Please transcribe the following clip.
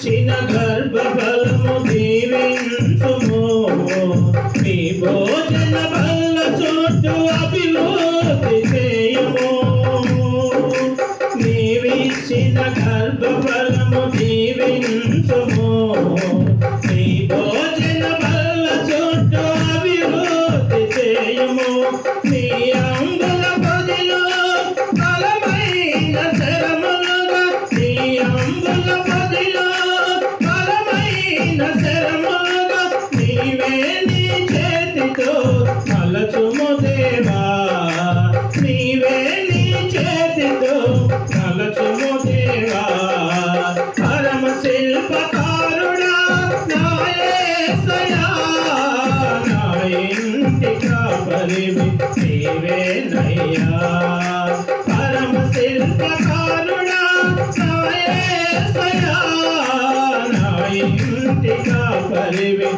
నీవిచ్చిన గర్భఫలము దీవించుము నీ భోజన బల్ల చోటు అభివృద్ధి చేయము. నీవిచ్చిన గర్భఫలము దీవించుము నీ భోజన బల్ల చోటు అభివృద్ధి చేయము. నీ అంగుల నీ చేతితో మలచుము దేవా. నీవే నీ చేతితో మలచుము దేవా. పరమ శిల్పకారుడా నాయసయా నా ఇంటి కాపరివి నీవేనయ్యా పరమ శిల్పకారుడా నాయసయా నా ఇంటి కాపరివి